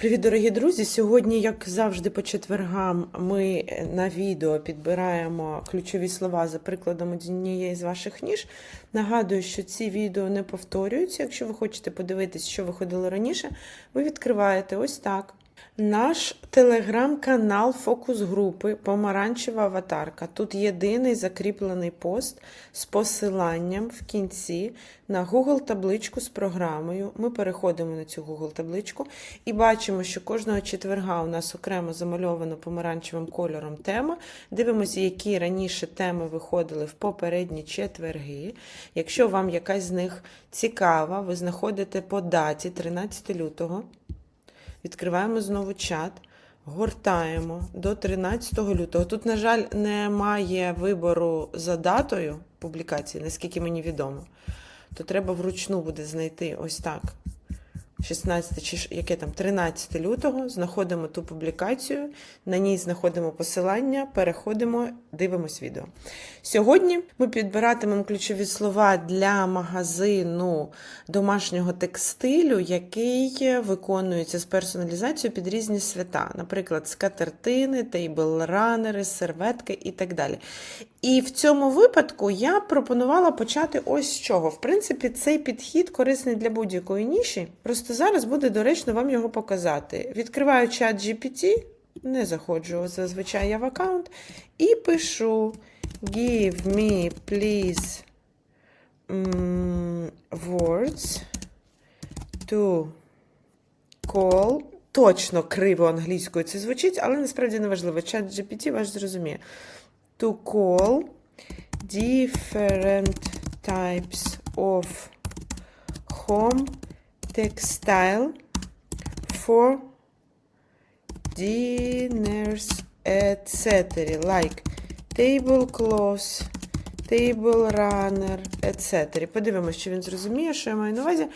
Привіт, дорогі друзі! Сьогодні, як завжди, по четвергам ми на відео підбираємо ключові слова за прикладом однієї з ваших ніж. Нагадую, що ці відео не повторюються. Якщо ви хочете подивитись, що виходило раніше, ви відкриваєте ось так. Наш телеграм-канал фокус групи Помаранчева аватарка. Тут єдиний закріплений пост з посиланням в кінці на Google табличку з програмою. Ми переходимо на цю Google табличку і бачимо, що кожного четверга у нас окремо замальовано помаранчевим кольором тема. Дивимося, які раніше теми виходили в попередні четверги. Якщо вам якась з них цікава, ви знаходите по даті 13 лютого. Відкриваємо знову чат, гортаємо до 13 лютого. Тут, на жаль, немає вибору за датою публікації, наскільки мені відомо. То треба вручну буде знайти ось так. 16 чи яке там 13 лютого знаходимо ту публікацію, на ній знаходимо посилання, переходимо, дивимось відео. Сьогодні ми підбиратимемо ключові слова для магазину домашнього текстилю, який виконується з персоналізацією під різні свята, наприклад, скатертини, тейбл-ранери, серветки і так далі. І в цьому випадку я пропонувала почати ось з чого. В принципі, цей підхід корисний для будь-якої ніші. Просто зараз буде доречно вам його показати. Відкриваю чат GPT, не заходжу зазвичай я в аккаунт, і пишу Give me, please, words to call. Точно криво англійською це звучить, але насправді не важливо. Чат GPT ваш зрозуміє. To call different types of home textile for dinners, etc. Like tablecloths, table runner, etc. Подивимося, чи він зрозуміє, що я маю на увазі.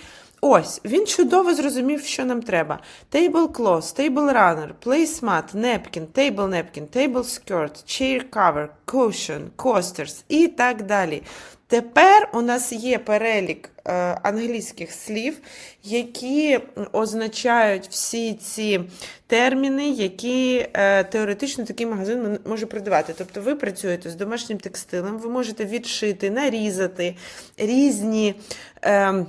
Ось, він чудово зрозумів, що нам треба. Table cloth, table runner, placemat, napkin, table napkin, table skirt, chair cover, cushion, coasters і так далі. Тепер у нас є перелік е, англійських слів, які означають всі ці терміни, які е, теоретично такий магазин може продавати. Тобто ви працюєте з домашнім текстилем, ви можете відшити, нарізати різні. Е,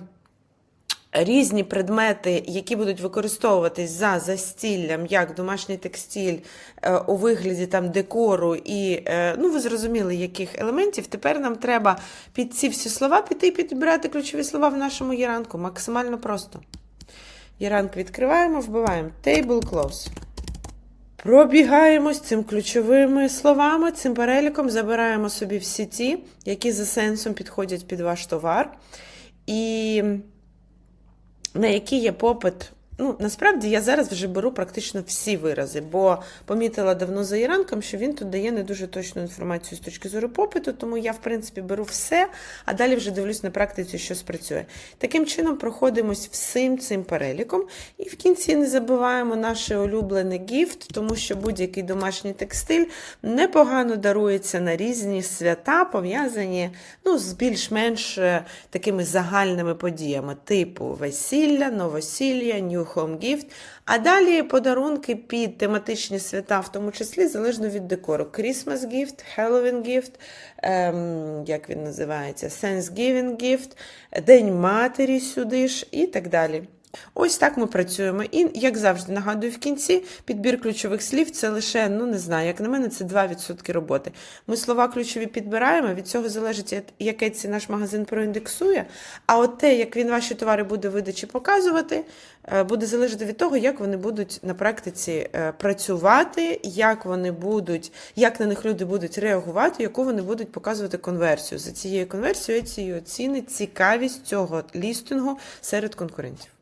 різні предмети, які будуть використовуватись за застіллям, як домашній текстиль е, у вигляді там декору і, е, ну ви зрозуміли, яких елементів. Тепер нам треба під ці всі слова піти і підбирати ключові слова в нашому Єранку. Максимально просто. Єранк відкриваємо, вбиваємо table clothes. Пробігаємось цим ключовими словами, цим переліком, забираємо собі всі ті, які за сенсом підходять під ваш товар. І на які є попит. Ну, насправді я зараз вже беру практично всі вирази, бо помітила давно за Іранком, що він тут дає не дуже точну інформацію з точки зору попиту, тому я, в принципі, беру все, а далі вже дивлюсь на практиці, що спрацює. Таким чином проходимось всім цим переліком, і в кінці не забуваємо наш улюблений гіфт, тому що будь-який домашній текстиль непогано дарується на різні свята, пов'язані ну, з більш-менш е, такими загальними подіями, типу весілля, новосілля, New Home Gift. А далі подарунки під тематичні свята, в тому числі залежно від декору. Christmas Gift, Halloween Gift, ем, як він називається, Thanksgiving Gift, День матері сюди ж і так далі. Ось так ми працюємо. І, як завжди, нагадую, в кінці підбір ключових слів це лише, ну не знаю, як на мене, це 2% роботи. Ми слова ключові підбираємо, від цього залежить, яке ці наш магазин проіндексує. А от те, як він ваші товари буде видачі показувати, е, буде залежати від того, як вони будуть на практиці е, працювати, як вони будуть, як на них люди будуть реагувати, яку вони будуть показувати конверсію. За цією конверсією цією оцінить цікавість цього лістингу серед конкурентів.